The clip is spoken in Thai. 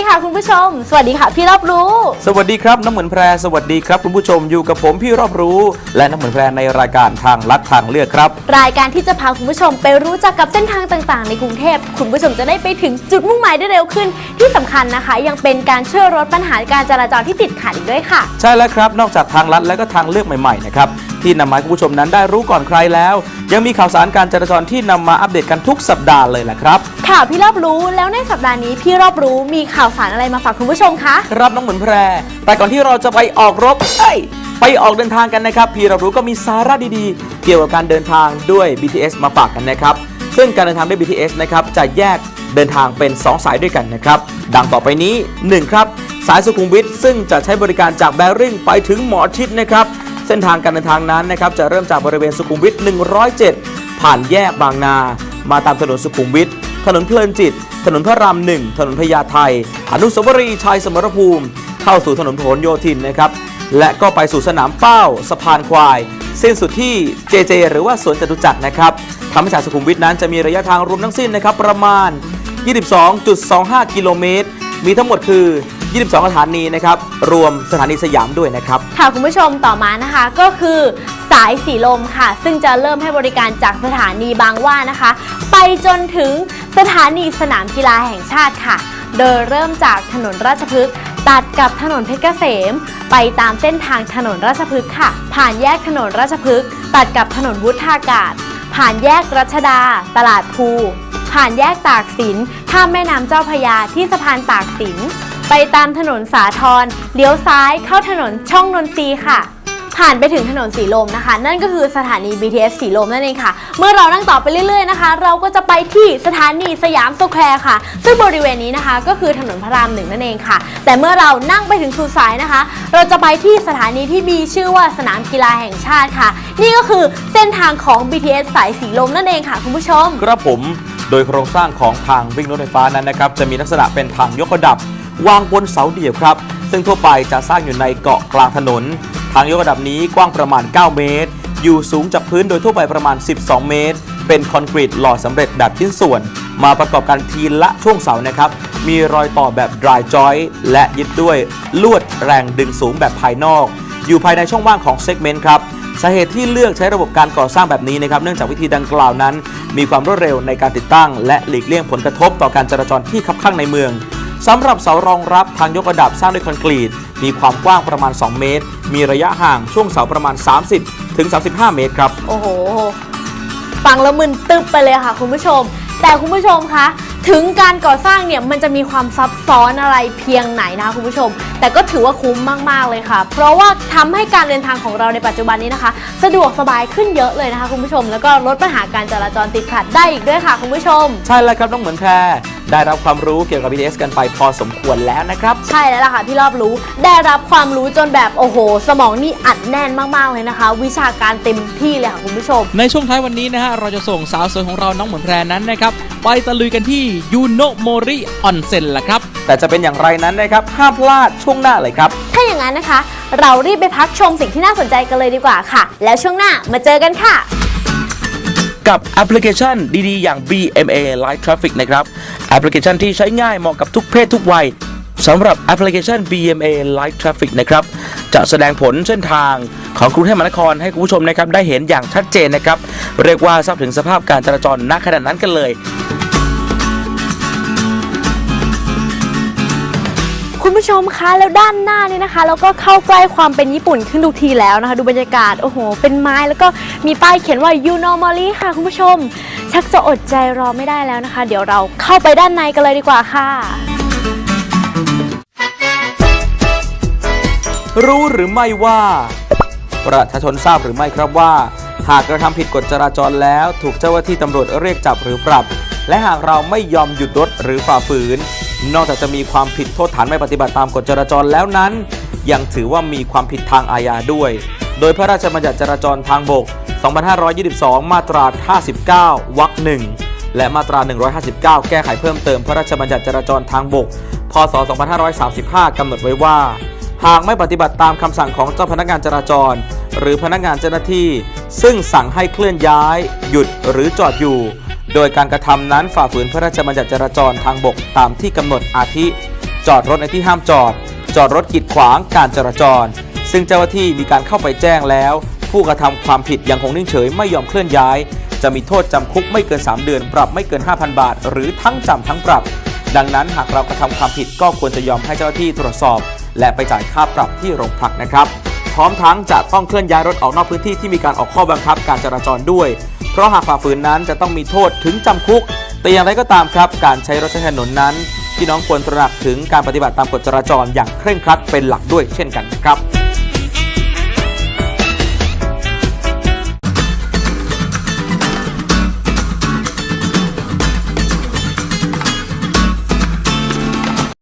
ดีค่ะคุณผู้ชม สวัสดีค่ะ พี่รอบรู้ สวัสดีครับน้ำเหมือนแพรสวัสดีครับคุณผู้ชมอยู่กับผมพี่รอบรู้ และน้ำเหมือนแพรในรายการทางลัดทางเลือกครับ รายการที่จะพาคุณผู้ชมไปรู้จักกับเส้นทางต่างๆ ในกรุงเทพคุณผู้ชมจะได้ไปถึงจุดมุ่งหมายได้เร็วขึ้น ที่สำคัญนะคะ ยังเป็นการช่วยลดปัญหาการจราจรที่ติดขัดอีกด้วยค่ะ ใช่แล้วครับนอกจากทางลัดและก็ทางเลือกใหม่ๆนะครับที่นำมาให้คุณผู้ชมนั้นได้รู้ก่อนใครแล้ว ยังมีข่าวสารการจราจรที่นำมาอัปเดตกันทุกสัปดาห์เลยแหละครับ ข่าวพี่รอบรู้แล้วในสัปดาห์นี้พี่รอบรู้มีข่าวสารอะไรมาฝากคุณผู้ชมคะครับน้องเหมือนแพร แต่ก่อนที่เราจะไปออกรบเอ้ยไปออกเดินทางกันนะครับ พี่เรารู้ก็มีสาระดีๆ เกี่ยวกับการเดินทางด้วย BTS มาฝากกันนะครับ ซึ่งการเดินทางด้วย BTS นะครับจะแยกเดินทางเป็น 2 สายด้วยกันนะครับ ดังต่อไปนี้ 1 ครับ สายสุขุมวิทซึ่งจะใช้บริการจากแบริ่งไปถึงหมอชิดนะครับ เส้นทางการเดินทางนั้นนะครับจะเริ่มจากบริเวณสุขุมวิท 107 ผ่านแยกบางนา มาตามถนนสุขุมวิท ถนนเพลินจิต ถนนพระรามหนึ่งถนนพญาไทอนุสาวรีย์ชัยสมรภูมิ เข้าสู่ถนนพหลโยธินนะครับและก็ไปสู่สนามเป้า สะพานควาย เส้นสุดที่ JJ หรือว่าสวนจตุจักรนะครับทำให้สายสุขุมวิทนั้นจะมีระยะทางรวมทั้งสิ้นนะครับประมาณ 22.25 กิโลเมตร มีทั้งหมดคือ 22 สถานีนะครับ รวมสถานีสยามด้วยนะครับ ค่ะคุณผู้ชมต่อมานะคะก็คือสายสีลมค่ะ ซึ่งจะเริ่มให้บริการจากสถานีบางหว่านะคะ ไปจนถึงสถานีสนามกีฬาแห่งชาติค่ะ โดยเริ่มจากถนนราชพฤกษ์ตัดกับถนนเพชรเกษม ไปตามเส้นทางถนนราชพฤกษ์ค่ะ ผ่านแยกถนนราชพฤกษ์ตัดกับถนนวุฒากาศ ผ่านแยกรัชดา ตลาดภูผ่านแยกตากสินข้ามแม่น้ำเจ้าพยาที่สะพานตากสิน ไปตามถนนสาทรเลี้ยวซ้ายเข้าถนนช่องนนทรีค่ะ ผ่านไปถึงถนนสีลมนะคะ นั่นก็คือสถานี BTS สีลมนั่นเองค่ะ เมื่อเรานั่งต่อไปเรื่อยๆนะคะ เราก็จะไปที่สถานีสยามสแควร์ค่ะ ซึ่งบริเวณนี้นะคะก็คือถนนพระรามหนึ่งนั่นเองค่ะ แต่เมื่อเรานั่งไปถึงสุดสายนะคะ เราจะไปที่สถานีที่มีชื่อว่าสนามกีฬาแห่งชาติค่ะ นี่ก็คือเส้นทางของ BTS สายสีลมนั่นเองค่ะคุณผู้ชม ครับผม โดยโครงสร้างของทางวิ่งรถไฟฟ้านั้นนะครับจะมีลักษณะเป็นทางยกระดับ วางบนเสาเดี่ยวครับ ซึ่งทั่วไปจะสร้างอยู่ในเกาะกลางถนน ทางยกระดับนี้กว้างประมาณ 9 เมตร อยู่สูงจากพื้นโดยทั่วไปประมาณ 12 เมตร เป็นคอนกรีตหล่อสำเร็จแบบชิ้นส่วน มาประกอบกันทีละช่วงเสานะครับ มีรอยต่อแบบ dry joint และยึดด้วยลวดแรงดึงสูงแบบภายนอก อยู่ภายในช่องว่างของเซกเมนต์ครับสาเหตุที่เลือกใช้ระบบการก่อสร้างแบบนี้นะครับ เนื่องจากวิธีดังกล่าวนั้น มีความรวดเร็วในการติดตั้ง และหลีกเลี่ยงผลกระทบต่อการจราจรที่คับข้างในเมือง สำหรับเสารองรับทางยกระดับสร้างด้วยคอนกรีต มีความกว้างประมาณ 2 เมตร มีระยะห่างช่วงเสาประมาณ 30 ถึง 35 เมตรครับ โอ้โห ฟังแล้วมึนตึบไปเลยค่ะคุณผู้ชม แต่คุณผู้ชมคะถึงการก่อสร้างเนี่ยมันจะมีความซับซ้อนอะไรเพียงไหนนะคะคุณผู้ชม แต่ก็ถือว่าคุ้มมาก ๆ เลยค่ะ เพราะว่าทำให้การเดินทางของเราในปัจจุบันนี้นะคะ สะดวกสบายขึ้นเยอะเลยนะคะคุณผู้ชม แล้วก็ลดปัญหาการจราจรติดขัดได้อีกด้วยค่ะคุณผู้ชม ใช่แล้วครับน้องเหมือนแพร ได้รับความรู้เกี่ยวกับ BTS กันไปพอสมควรแล้วนะครับ ใช่แล้วล่ะค่ะพี่รอบรู้ได้รับความรู้จนแบบโอ้โห สมองนี่อัดแน่นมากๆเลยนะคะ วิชาการเต็มที่เลยค่ะคุณผู้ชม ในช่วงท้ายวันนี้นะฮะเราจะส่งสาวสวยของเราน้องเหมือนแพรนั้นนะครับไปตะลุยกันที่ยูโนโมริออนเซ็นละครับ แต่จะเป็นอย่างไรนั้นนะครับห้ามพลาดช่วงหน้าเลยครับ ถ้าอย่างนั้นนะคะ เรารีบไปพักชมสิ่งที่น่าสนใจกันเลยดีกว่าค่ะ แล้วช่วงหน้ามาเจอกันค่ะ กับแอปพลิเคชันดีๆ อย่าง BMA Light Traffic นะครับแอปพลิเคชันที่ใช้ง่ายเหมาะกับทุกเพศทุกวัยสำหรับแอปพลิเคชัน BMA Light Traffic นะครับ จะแสดงผลเส้นทางของกรุงเทพมหานครให้คุณผู้ชมนะครับได้เห็นอย่างชัดเจนนะครับ เรียกว่าทราบถึงสภาพการจราจรณขณะนั้นกันเลย คุณผู้ชมคะแล้วด้านหน้านี่นะคะแล้วก็เข้าใกล้ความเป็นญี่ปุ่นขึ้นทุกทีแล้วนะคะ ดูบรรยากาศโอ้โห เป็นไม้แล้วก็มีป้ายเขียนว่า you normally ค่ะคุณผู้ชม ชักจะอดใจรอไม่ได้แล้วนะคะ เดี๋ยวเราเข้าไปด้านในกันเลยดีกว่าค่ะ รู้หรือไม่ว่า ประชาชนทราบหรือไม่ครับว่า หากกระทำผิดกฎจราจรแล้วถูกเจ้าหน้าที่ตำรวจเรียกจับหรือปรับ และหากเราไม่ยอมหยุดรถหรือฝ่าฝืน นอกจากจะมีความผิดโทษฐานไม่ปฏิบัติตามกฎจราจรแล้วนั้น ยังถือว่ามีความผิดทางอาญาด้วย โดยพระราชบัญญัติจราจรทางบก 2522 มาตรา 59 วรรคหนึ่งและมาตรา 159 แก้ไขเพิ่มเติมพระราชบัญญัติจราจรทางบก พศ 2535 กำหนดไว้ว่า หากไม่ปฏิบัติตามคำสั่งของเจ้าพนักงานจราจร หรือพนักงานเจ้าหน้าที่ ซึ่งสั่งให้เคลื่อนย้าย หยุดหรือจอดอยู่ โดยการกระทำนั้นฝ่าฝืนพระราชบัญญัติจราจรทางบกตามที่กำหนดอาทิ จอดรถในที่ห้ามจอด จอดรถกีดขวางการจราจร ซึ่งเจ้าหน้าที่มีการเข้าไปแจ้งแล้ว ผู้กระทำความผิดยังคงนิ่งเฉยไม่ยอมเคลื่อนย้าย จะมีโทษจำคุกไม่เกิน 3 เดือน ปรับไม่เกิน 5,000 บาท หรือทั้งจำทั้งปรับ ดังนั้นหากเรากระทำความผิดก็ควรจะยอมให้เจ้าหน้าที่ตรวจสอบ และไปจ่ายค่าปรับที่โรงพักนะครับพร้อมทั้งจะต้องเคลื่อนย้ายรถออกนอกพื้นที่ที่มีการออกข้อบังคับการจราจรด้วย เพราะหากฝ่าฝืนนั้นจะต้องมีโทษถึงจำคุก แต่อย่างไรก็ตามครับ การใช้รถใช้ถนนนั้นพี่น้องควรตระหนักถึงการปฏิบัติตามกฎจราจรอย่างเคร่งครัดเป็นหลักด้วยเช่นกันครับ